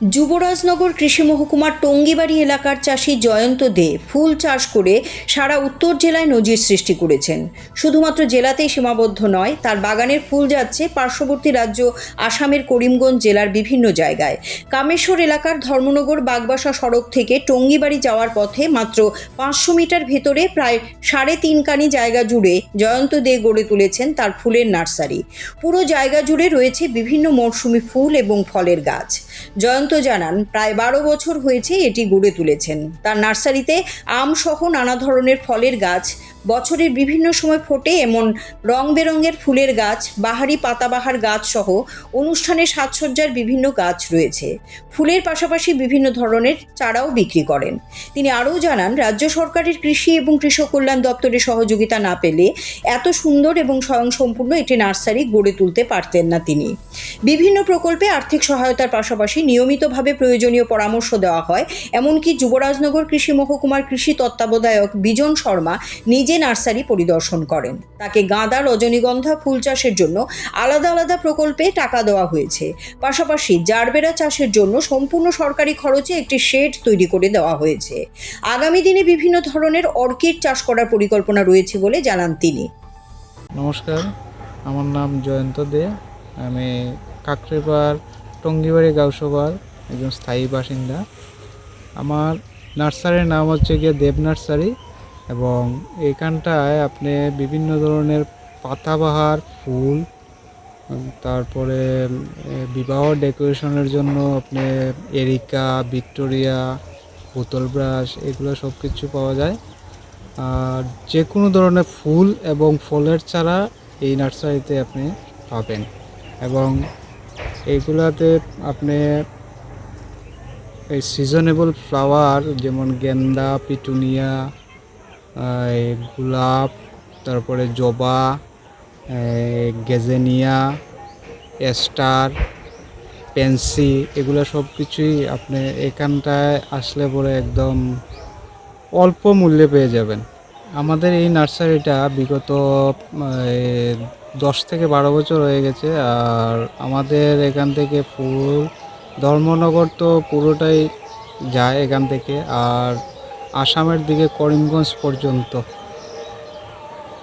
যুবরাজনগর কৃষি মহকুমার টঙ্গিবাড়ি এলাকার চাষি জয়ন্ত দে ফুল চাষ করে সারা উত্তর জেলায় নজির সৃষ্টি করেছেন। শুধুমাত্র জেলাতেই সীমাবদ্ধ নয়, তার বাগানের ফুল যাচ্ছে পার্শ্ববর্তী রাজ্য আসামের করিমগঞ্জ জেলার বিভিন্ন জায়গায়। কামেশ্বর এলাকার ধর্মনগর বাগবাসা সড়ক থেকে টঙ্গিবাড়ি যাওয়ার পথে মাত্র পাঁচশো মিটার ভেতরে প্রায় সাড়ে তিন কানি জায়গা জুড়ে জয়ন্ত দে গড়ে তুলেছেন তার ফুলের নার্সারি। পুরো জায়গা জুড়ে রয়েছে বিভিন্ন মরশুমি ফুল এবং ফলের গাছ। জয়ন্ত জানান, প্রায় বারো বছর হয়েছে এটি গড়ে তুলেছেন। তার নার্সারিতে আম সহ নানা ধরনের ফলের গাছ, বছরের বিভিন্ন সময় ফোটে এমন রং বেরঙের ফুলের গাছ, বাহারি পাতাবাহার গাছ সহ অনুষ্ঠানে সাজসজ্জার বিভিন্ন গাছ রয়েছে। ফুলের পাশাপাশি বিভিন্ন ধরনের চারাও বিক্রি করেন। তিনি আরও জানান, রাজ্য সরকারের কৃষি এবং কৃষক কল্যাণ দপ্তরের সহযোগিতা না পেলে এত সুন্দর এবং স্বয়ংসম্পূর্ণ একটি নার্সারি গড়ে তুলতে পারতেন না তিনি। বিভিন্ন প্রকল্পে আর্থিক সহায়তার পাশাপাশি নিয়মিতভাবে প্রয়োজনীয় পরামর্শ দেওয়া হয়। এমনকি যুবরাজনগর কৃষি মহকুমার কৃষি তত্ত্বাবধায়ক বিজন শর্মা নিজে নার্সারি পরিদর্শন করেন। তাকে গাঁদা রজনীগন্ধা ফুল চাষের জন্য আলাদা আলাদা প্রকল্পে টাকা দেওয়া হয়েছে। পাশাপাশি জারবেরা চাষের জন্য সম্পূর্ণ সরকারি খরচে একটি শেড তৈরি করে দেওয়া হয়েছে। আগামী দিনে বিভিন্ন ধরনের অর্কিড চাষ করার পরিকল্পনা রয়েছে বলে জানান তিনি। নমস্কার, আমার নাম জয়ন্ত দে। আমি কাকরেপাড় টঙ্গিবাড়ি গাউসবার একজন স্থায়ী বাসিন্দা। আমার নার্সারির নাম হচ্ছে গিয়ে দেব নার্সারি এবং এখানটায় আপনি বিভিন্ন ধরনের পাতাবাহার, ফুল তারপরে বিবাহ ডেকোরেশনের জন্য আপনি এরিকা, ভিক্টোরিয়া বোতল ব্রাশ, এগুলো সব কিছু পাওয়া যায়। আর যে কোনো ধরনের ফুল এবং ফলের চারা এই নার্সারিতে আপনি পাবেন। এবং এইগুলাতে আপনি এই সিজনেবল ফ্লাওয়ার যেমন গেন্দা, পিটুনিয়া গোলাপ, তারপরে জবা গেজেনিয়া, এস্টার, পেন্সি, এগুলো সব কিছুই আপনি এখানটায় আসলে পরে একদম অল্প মূল্যে পেয়ে যাবেন। আমাদের এই নার্সারিটা বিগত দশ থেকে বারো বছর হয়ে গেছে, আর আমাদের এখান থেকে ফুল ধর্মনগর তো পুরোটাই যায় এখান থেকে, আর আসামের দিকে করিমগঞ্জ পর্যন্ত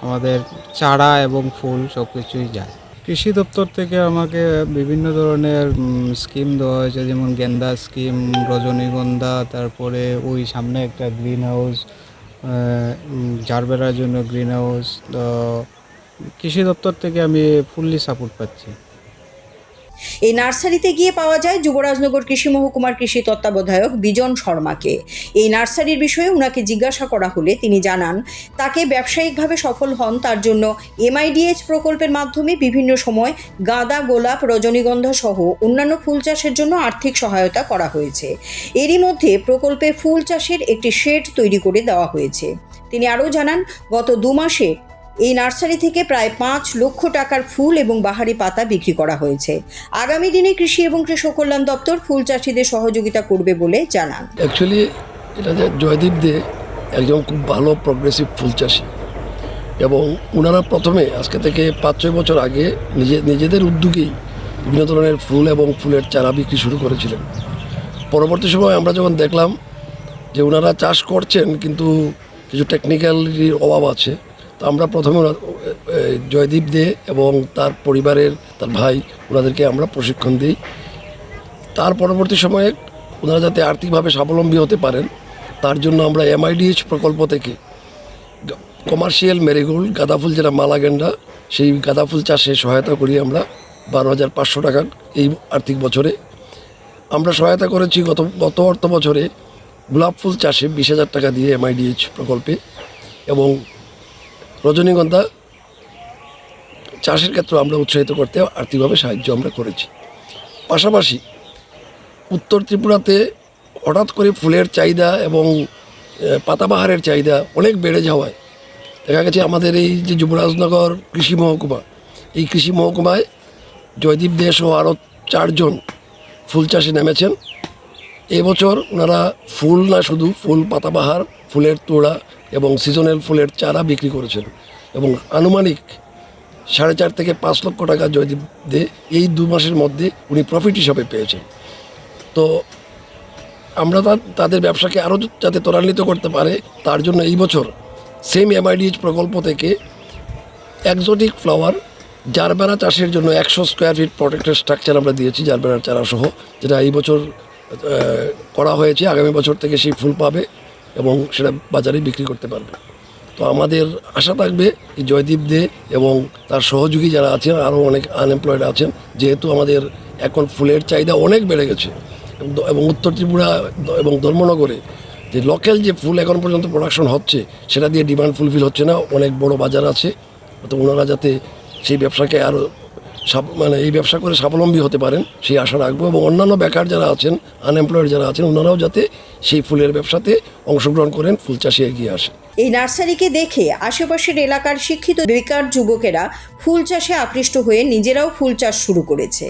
আমাদের চারা এবং ফুল সব কিছুই যায়। কৃষি দপ্তর থেকে আমাকে বিভিন্ন ধরনের স্কিম দেওয়া হয়েছে, যেমন গেন্দা স্কিম রজনীগন্ধা, তারপরে ওই সামনে একটা গ্রিন হাউস জারবেরার জন্য গ্রিন হাউস কৃষি দপ্তর থেকে আমি ফুললি সাপোর্ট পাচ্ছি। এই নার্সারিতে গিয়ে পাওয়া যায় যুবরাজনগর কৃষি মহকুমার কৃষি তত্ত্বাবধায়ক বিজন শর্মাকে। এই নার্সারির বিষয়ে ওনাকে জিজ্ঞাসা করা হলে তিনি জানান, তাকে ব্যবসায়িকভাবে সফল হন, তার জন্য এমআইডিএইচ প্রকল্পের মাধ্যমে বিভিন্ন সময় গাঁদা, গোলাপ, রজনীগন্ধা সহ অন্যান্য ফুল চাষের জন্য আর্থিক সহায়তা করা হয়েছে। এরই মধ্যে প্রকল্পে ফুল চাষের একটি শেড তৈরি করে দেওয়া হয়েছে। তিনি আরও জানান, গত দু মাসে এই নার্সারি থেকে প্রায় পাঁচ লক্ষ টাকার ফুল এবং বাহারি পাতা বিক্রি করা হয়েছে। আগামী দিনে কৃষি এবং কৃষক কল্যাণ দপ্তর ফুল চাষিদের সহযোগিতা করবে বলে জানান। অ্যাকচুয়ালি এটা জয়দীপ দে একজন খুব ভালো প্রগ্রেসিভ ফুল চাষি এবং ওনারা প্রথমে আজকে থেকে পাঁচ ছয় বছর আগে নিজে, নিজেদের উদ্যোগেই বিভিন্ন ধরনের ফুল এবং ফুলের চারা বিক্রি শুরু করেছিলেন। পরবর্তী সময় আমরা যখন দেখলাম যে ওনারা চাষ করছেন কিন্তু কিছু টেকনিক্যালিটির অভাব আছে তো আমরা প্রথমে জয়দীপ দে এবং তার পরিবারের তার ভাই, ওনাদেরকে আমরা প্রশিক্ষণ দিই। তার পরবর্তী সময়ে ওনারা যাতে আর্থিকভাবে স্বাবলম্বী হতে পারেন, তার জন্য আমরা এমআইডিএইচ প্রকল্প থেকে কমার্শিয়াল মেরিগোল্ড গাঁদা ফুল যেটা মালা গেন্ডা সেই গাঁদা ফুল চাষে সহায়তা করি আমরা বারো হাজার পাঁচশো টাকা এই আর্থিক বছরে। আমরা সহায়তা করেছি গত গত অর্থ বছরে গোলাপ ফুল চাষে বিশ হাজার টাকা দিয়ে এমআইডিএইচ প্রকল্পে এবং রজনীগন্ধা চাষের ক্ষেত্রে আমরা উৎসাহিত করতে আর্থিকভাবে সাহায্য আমরা করেছি। পাশাপাশি উত্তর ত্রিপুরাতে হঠাৎ করে ফুলের চাহিদা এবং পাতাবাহারের চাহিদা অনেক বেড়ে যাওয়ায় দেখা গেছে আমাদের এই যে যুবরাজনগর কৃষি মহকুমা, এই কৃষি মহকুমায় জয়দীপ দেশ ও আরও চারজন ফুল চাষে নেমেছেন। এবছর ওনারা ফুল না শুধু ফুল পাতাবাহার, ফুলের তোড়া এবং সিজনাল ফুলের চারা বিক্রি করেছেন। এবং আনুমানিক সাড়ে চার থেকে পাঁচ লক্ষ টাকা জয়দীপ দে, এই দু মাসের মধ্যে উনি প্রফিট হিসাবে পেয়েছেন। তো আমরা তাদের ব্যবসাকে আরও যাতে ত্বরান্বিত করতে পারে, তার জন্য এই বছর সেম এমআইডিএইচ প্রকল্প থেকে একজোটিক ফ্লাওয়ার জারবেরা চাষের জন্য একশো স্কোয়ার ফিট প্রোটেক্টেড স্ট্রাকচার আমরা দিয়েছি জারবেরার চারা সহ যেটা এই বছর করা হয়েছে। আগামী বছর থেকে সেই ফুল পাবে। এবং সেটা বাজারে বিক্রি করতে পারবে। তো আমাদের আশা থাকবে জয়দীপ দে এবং তার সহযোগী যারা আছেন, আরও অনেক আনএমপ্লয়েড আছেন, যেহেতু আমাদের এখন ফুলের চাহিদা অনেক বেড়ে গেছে এবং উত্তর ত্রিপুরা এবং ধর্মনগরে যে লোকাল যে ফুল এখন পর্যন্ত প্রোডাকশন হচ্ছে, সেটা দিয়ে ডিমান্ড ফুলফিল হচ্ছে না, অনেক বড় বাজার আছে। তো ওনারা যাতে সেই ব্যবসাকে আরও মানে এই ব্যবসা করে স্বাবলম্বী হতে পারেন, সেই আশা রাখব। এবং অন্যান্য বেকার যারা আছেন আনএমপ্লয়েড যারা আছেন ওনারাও যাতে সেই ফুলের ব্যবসাতে অংশগ্রহণ করেন, ফুল চাষে এগিয়ে আসেন। এই নার্সারিকে দেখে আশেপাশের এলাকার শিক্ষিত বেকার যুবকেরা ফুল চাষে আকৃষ্ট হয়ে নিজেরাও ফুল চাষ শুরু করেছে।